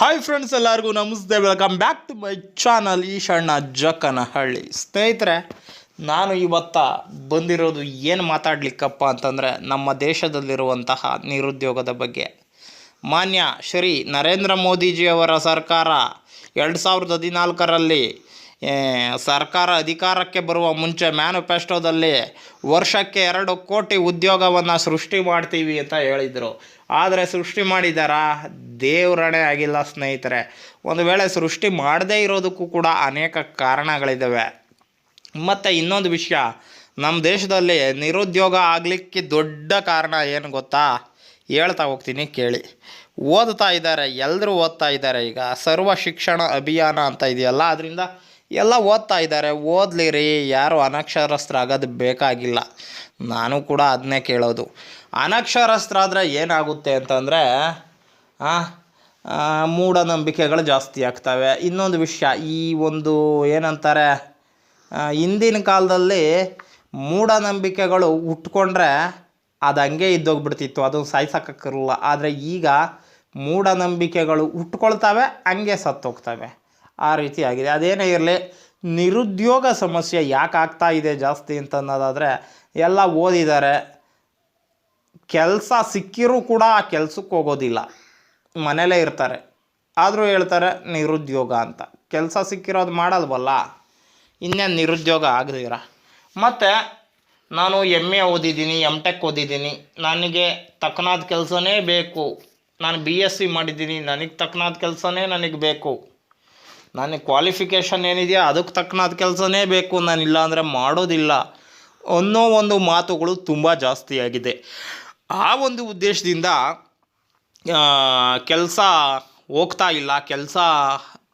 Hi friends ಎಲ್ಲರಿಗೂ ನಮಸ್ತೆ. Welcome back to my channel Eshanna Jakkanahalli ಸ್ನೇಹಿತರೆ, ನಾನು ಇವತ್ತ ಬಂದಿರೋದು ಏನು ಮಾತಾಡ್ಲಿಕ್ಕಪ್ಪ ಅಂತಂದರೆ, ನಮ್ಮ ದೇಶದಲ್ಲಿರುವಂತಹ ನಿರುದ್ಯೋಗದ ಬಗ್ಗೆ. ಮಾನ್ಯ ಶ್ರೀ ನರೇಂದ್ರ ಮೋದಿಜಿಯವರ ಸರ್ಕಾರ ಎರಡು ಸಾವಿರದ ಹದಿನಾಲ್ಕರಲ್ಲಿ ಸರ್ಕಾರ ಅಧಿಕಾರಕ್ಕೆ ಬರುವ ಮುಂಚೆ ಮ್ಯಾನಿಫೆಸ್ಟೋದಲ್ಲಿ ವರ್ಷಕ್ಕೆ ಎರಡು ಕೋಟಿ ಉದ್ಯೋಗವನ್ನು ಸೃಷ್ಟಿ ಮಾಡ್ತೀವಿ ಅಂತ ಹೇಳಿದರು. ಆದರೆ ಸೃಷ್ಟಿ ಮಾಡಿದಾರಾ? ದೇವ್ರಣೆ ಆಗಿಲ್ಲ ಸ್ನೇಹಿತರೆ. ಒಂದು ವೇಳೆ ಸೃಷ್ಟಿ ಮಾಡದೇ ಇರೋದಕ್ಕೂ ಕೂಡ ಅನೇಕ ಕಾರಣಗಳಿದ್ದಾವೆ ಮತ್ತು ಇನ್ನೊಂದು ವಿಷಯ. ನಮ್ಮ ದೇಶದಲ್ಲಿ ನಿರುದ್ಯೋಗ ಆಗಲಿಕ್ಕೆ ದೊಡ್ಡ ಕಾರಣ ಏನು ಗೊತ್ತಾ? ಹೇಳ್ತಾ ಹೋಗ್ತೀನಿ, ಕೇಳಿ. ಓದ್ತಾ ಇದ್ದಾರೆ ಎಲ್ಲರೂ ಓದ್ತಾ ಇದ್ದಾರೆ ಈಗ. ಸರ್ವ ಶಿಕ್ಷಣ ಅಭಿಯಾನ ಅಂತ ಇದೆಯಲ್ಲ ಅದರಿಂದ ಎಲ್ಲ ಓದ್ತಾ ಇದ್ದಾರೆ. ಓದ್ಲಿರಿ, ಯಾರು ಅನಕ್ಷರಸ್ಥರಾಗೋದು ಬೇಕಾಗಿಲ್ಲ. ನಾನು ಕೂಡ ಅದನ್ನೇ ಕೇಳೋದು. ಅನಕ್ಷರಸ್ಥರಾದರೆ ಏನಾಗುತ್ತೆ ಅಂತಂದರೆ ಮೂಢನಂಬಿಕೆಗಳು ಜಾಸ್ತಿ ಆಗ್ತವೆ. ಇನ್ನೊಂದು ವಿಷಯ, ಈ ಒಂದು ಏನಂತಾರೆ ಹಿಂದಿನ ಕಾಲದಲ್ಲಿ ಮೂಢನಂಬಿಕೆಗಳು ಹುಟ್ಕೊಂಡ್ರೆ ಅದು ಹಂಗೆ ಇದ್ದೋಗ್ಬಿಡ್ತಿತ್ತು ಅದು ಸಾಯ್ಸೋಕ್ಕಾಗಿರಲ್ಲ ಆದರೆ ಈಗ ಮೂಢನಂಬಿಕೆಗಳು ಹುಟ್ಕೊಳ್ತವೆ, ಹಂಗೆ ಸತ್ತೋಗ್ತವೆ. ಆ ರೀತಿ ಆಗಿದೆ ಅದೇನೇ ಇರಲಿ, ನಿರುದ್ಯೋಗ ಸಮಸ್ಯೆ ಯಾಕೆ ಆಗ್ತಾ ಇದೆ ಜಾಸ್ತಿ ಅಂತ ಅನ್ನೋದಾದರೆ, ಎಲ್ಲ ಓದಿದ್ದಾರೆ ಕೆಲಸ ಸಿಕ್ಕಿರೂ ಕೂಡ ಆ ಕೆಲಸಕ್ಕೆ ಹೋಗೋದಿಲ್ಲ. ಮನೇಲೇ ಇರ್ತಾರೆ. ಆದರೂ ಹೇಳ್ತಾರೆ, ನಿರುದ್ಯೋಗ ಅಂತ. ಕೆಲಸ ಸಿಕ್ಕಿರೋದು ಮಾಡಲ್ವಲ್ಲ? ಇನ್ನೇನು ನಿರುದ್ಯೋಗ ಆಗದಿರ? ಮತ್ತು, ನಾನು ಎಂ ಎ ಓದಿದ್ದೀನಿ ಎಂ ಟೆಕ್ ಓದಿದ್ದೀನಿ. ನನಗೆ ತಕ್ಕನಾದ ಕೆಲಸನೇ ಬೇಕು. ನಾನು ಬಿ ಎಸ್ ಸಿ ಮಾಡಿದ್ದೀನಿ, ನನಗೆ ತಕ್ಕನಾದ ಕೆಲಸನೇ ನನಗೆ ಬೇಕು. ನನಗೆ ಕ್ವಾಲಿಫಿಕೇಷನ್ ಏನಿದೆಯಾ ಅದಕ್ಕೆ ತಕ್ಕನಾದ ಕೆಲಸನೇ ಬೇಕು. ನಾನು ಇಲ್ಲ ಅಂದರೆ ಮಾಡೋದಿಲ್ಲ. ಅನ್ನೋ ಒಂದು ಮಾತುಗಳು ತುಂಬ ಜಾಸ್ತಿ ಆಗಿದೆ. ಆ ಒಂದು ಉದ್ದೇಶದಿಂದ ಕೆಲಸ ಹೋಗ್ತಾ ಇಲ್ಲ, ಕೆಲಸ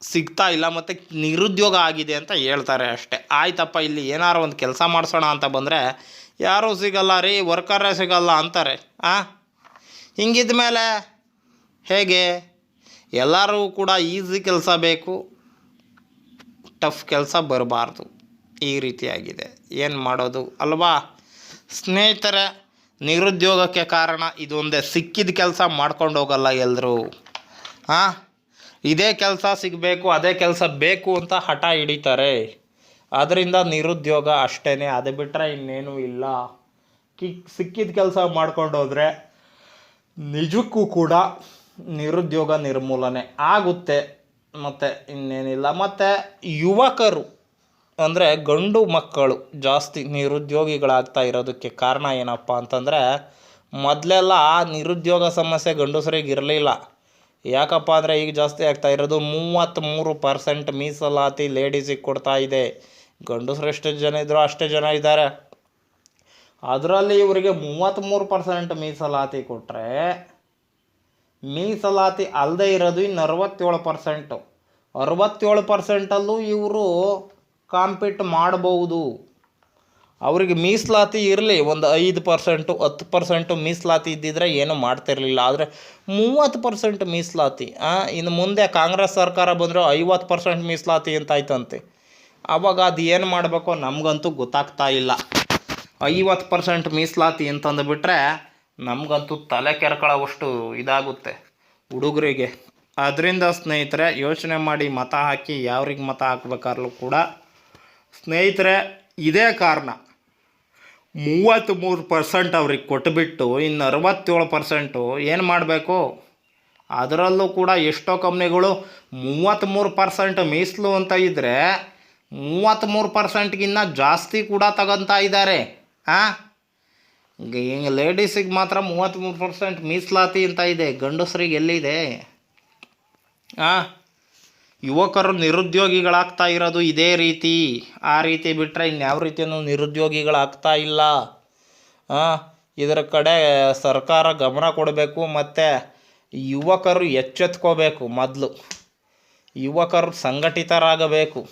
ಸಿಗ್ತಾ ಇಲ್ಲ, ಮತ್ತು ನಿರುದ್ಯೋಗ ಆಗಿದೆ ಅಂತ ಹೇಳ್ತಾರೆ ಅಷ್ಟೇ. ಆಯ್ತಪ್ಪ, ಇಲ್ಲಿ ಏನಾರು ಒಂದು ಕೆಲಸ ಮಾಡಿಸೋಣ ಅಂತ ಬಂದರೆ, ಯಾರೂ ಸಿಗಲ್ಲ, ರೀ ವರ್ಕರೇ ಸಿಗಲ್ಲ ಅಂತಾರೆ. ಆ? ಹಿಂಗಿದ ಮೇಲೆ ಹೇಗೆ? ಎಲ್ಲರೂ ಕೂಡ ಈಸಿ ಕೆಲಸ ಬೇಕು. ಟಫ್ ಕೆಲಸ ಬರಬಾರ್ದು. ಈ ರೀತಿಯಾಗಿದೆ. ಏನು ಮಾಡೋದು? ಅಲ್ವಾ? ಸ್ನೇಹಿತರೆ, ನಿರುದ್ಯೋಗಕ್ಕೆ ಕಾರಣ ಇದೊಂದೇ. ಸಿಕ್ಕಿದ ಕೆಲಸ ಮಾಡ್ಕೊಂಡು ಹೋಗಲ್ಲ ಎಲ್ಲರೂ ಹಾಂ ಇದೇ ಕೆಲಸ ಸಿಗಬೇಕು, ಅದೇ ಕೆಲಸ ಬೇಕು ಅಂತ ಹಠ ಹಿಡಿತಾರೆ. ಅದರಿಂದ ನಿರುದ್ಯೋಗ ಅಷ್ಟೇ ಅದು ಬಿಟ್ಟರೆ ಇನ್ನೇನೂ ಇಲ್ಲ. ಕಿ, ಸಿಕ್ಕಿದ ಕೆಲಸ ಮಾಡ್ಕೊಂಡು ಹೋದರೆ ನಿಜಕ್ಕೂ ಕೂಡ ನಿರುದ್ಯೋಗ ನಿರ್ಮೂಲನೆ ಆಗುತ್ತೆ. ಮತ್ತು ಇನ್ನೇನಿಲ್ಲ. ಮತ್ತು ಯುವಕರು, ಅಂದರೆ ಗಂಡು ಮಕ್ಕಳು ಜಾಸ್ತಿ ನಿರುದ್ಯೋಗಿಗಳಾಗ್ತಾ ಇರೋದಕ್ಕೆ ಕಾರಣ ಏನಪ್ಪ ಅಂತಂದರೆ, ಮೊದಲೆಲ್ಲ ನಿರುದ್ಯೋಗ ಸಮಸ್ಯೆ ಗಂಡಸರಿಗೆ ಇರಲಿಲ್ಲ. ಯಾಕಪ್ಪ ಅಂದರೆ ಈಗ ಜಾಸ್ತಿ ಆಗ್ತಾ ಇರೋದು ಮೂವತ್ತ್ಮೂರು ಪರ್ಸೆಂಟ್ ಮೀಸಲಾತಿ ಲೇಡೀಸಿಗೆ ಕೊಡ್ತಾ ಇದೆ. ಗಂಡಸರು ಎಷ್ಟು ಜನ ಇದ್ರು ಅಷ್ಟೇ ಜನ ಇದ್ದಾರೆ. ಅದರಲ್ಲಿ ಇವರಿಗೆ ಮೂವತ್ತ್ಮೂರು ಪರ್ಸೆಂಟ್ ಮೀಸಲಾತಿ ಕೊಟ್ಟರೆ ಮೀಸಲಾತಿ ಅಲ್ಲದೆ ಇರೋದು ಇನ್ನು ಅರವತ್ತೇಳು ಪರ್ಸೆಂಟು ಅರವತ್ತೇಳು ಪರ್ಸೆಂಟಲ್ಲೂ ಇವರು ಕಾಂಪೀಟ್ ಮಾಡಬಹುದು ಅವರಿಗೆ ಮೀಸಲಾತಿ ಇರಲಿ, ಒಂದು ಐದು ಪರ್ಸೆಂಟು ಹತ್ತು ಪರ್ಸೆಂಟು ಮೀಸಲಾತಿ ಇದ್ದಿದ್ರೆ ಏನೂ ಮಾಡ್ತಿರಲಿಲ್ಲ. ಆದರೆ ಮೂವತ್ತು ಪರ್ಸೆಂಟ್ ಮೀಸಲಾತಿ ಇನ್ನು ಮುಂದೆ ಕಾಂಗ್ರೆಸ್ ಸರ್ಕಾರ ಬಂದರೆ ಐವತ್ತು ಪರ್ಸೆಂಟ್ ಮೀಸಲಾತಿ ಅಂತ ಆಯ್ತಂತೆ. ಆವಾಗ ಅದು ಏನು ಮಾಡಬೇಕೋ ನಮಗಂತೂ ಗೊತ್ತಾಗ್ತಾ ಇಲ್ಲ. ಐವತ್ತು ಪರ್ಸೆಂಟ್ ಮೀಸಲಾತಿ ಅಂತಂದುಬಿಟ್ರೆ ನಮಗಂತೂ ತಲೆ ಕೆರ್ಕೊಳ್ಳೋವಷ್ಟು ಇದಾಗುತ್ತೆ. ಹುಡುಗರಿಗೆ. ಅದರಿಂದ ಸ್ನೇಹಿತರೆ, ಯೋಚನೆ ಮಾಡಿ ಮತ ಹಾಕಿ ಯಾವ್ರಿಗೆ ಮತ ಹಾಕ್ಬೇಕಾದ್ರೂ ಕೂಡ ಸ್ನೇಹಿತರೆ, ಇದೇ ಕಾರಣ. ಮೂವತ್ತ್ಮೂರು ಪರ್ಸೆಂಟ್ ಅವ್ರಿಗೆ ಕೊಟ್ಟುಬಿಟ್ಟು ಇನ್ನು ಅರವತ್ತೇಳು ಪರ್ಸೆಂಟು ಏನು ಮಾಡಬೇಕು? ಅದರಲ್ಲೂ ಕೂಡ ಎಷ್ಟೋ ಕಂಪ್ನಿಗಳು ಮೂವತ್ತ್ಮೂರು ಪರ್ಸೆಂಟ್ ಮೀಸಲು ಅಂತ ಇದ್ದರೆ ಮೂವತ್ತ್ಮೂರು ಪರ್ಸೆಂಟ್ಗಿನ್ನ ಜಾಸ್ತಿ ಕೂಡ ತಗೊತಾ ಇದ್ದಾರೆ. ಹಾಂ ಹಿಂಗೆ ಲೇಡೀಸಿಗೆ ಮಾತ್ರ ಮೂವತ್ತ್ಮೂರು ಪರ್ಸೆಂಟ್ ಮೀಸಲಾತಿ ಅಂತ ಇದೆ, ಗಂಡಸರಿಗೆ ಎಲ್ಲಿದೆ? ಆ? ಯುವಕರು ನಿರುದ್ಯೋಗಿಗಳಾಗ್ತಾ ಇರೋದು ಇದೇ ರೀತಿ. ಆ ರೀತಿ ಬಿಟ್ಟರೆ ಇನ್ಯಾವ ರೀತಿಯೂ ನಿರುದ್ಯೋಗಿಗಳಾಗ್ತಾ ಇಲ್ಲ. ಹಾಂ ಇದರ ಕಡೆ ಸರ್ಕಾರ ಗಮನ ಕೊಡಬೇಕು, ಮತ್ತು ಯುವಕರು ಎಚ್ಚೆತ್ಕೋಬೇಕು ಮೊದಲು. ಯುವಕರು ಸಂಘಟಿತರಾಗಬೇಕು.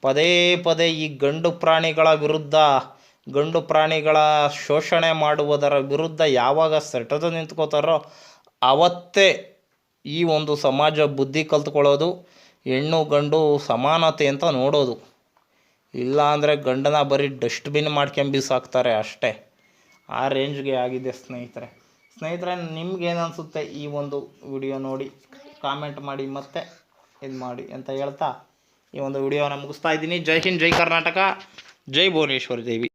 ಪದೇ ಪದೇ ಈ ಗಂಡು ಪ್ರಾಣಿಗಳ ವಿರುದ್ಧ ಗಂಡು ಪ್ರಾಣಿಗಳ ಶೋಷಣೆ ಮಾಡುವುದರ ವಿರುದ್ಧ ಯಾವಾಗ ಸೆಟದು ನಿಂತ್ಕೋತಾರೋ ಅವತ್ತೇ ಈ ಒಂದು ಸಮಾಜ ಬುದ್ಧಿ ಕಲ್ತ್ಕೊಳ್ಳೋದು, ಹೆಣ್ಣು ಗಂಡು ಸಮಾನತೆ ಅಂತ ನೋಡೋದು. ಇಲ್ಲ ಅಂದರೆ ಗಂಡನ ಬರೀ ಡಸ್ಟ್ಬಿನ್ ಮಾಡ್ಕೊಂಬಿ ಬಿಸಾಕ್ತಾರೆ ಅಷ್ಟೇ. ಆ ರೇಂಜ್ಗೆ ಆಗಿದೆ ಸ್ನೇಹಿತರೆ. ಸ್ನೇಹಿತರೆ, ನಿಮ್ಗೇನು ಅನಿಸುತ್ತೆ ಈ ಒಂದು ವಿಡಿಯೋ ನೋಡಿ? ಕಾಮೆಂಟ್ ಮಾಡಿ ಮತ್ತೆ ಇದು ಮಾಡಿ ಅಂತ ಹೇಳ್ತಾ ಈ ಒಂದು ವಿಡಿಯೋನ ಮುಗಿಸ್ತಾ ಇದ್ದೀನಿ. ಜೈ ಹಿಂದ್, ಜೈ ಕರ್ನಾಟಕ, ಜೈ ಭುವನೇಶ್ವರಿ ದೇವಿ.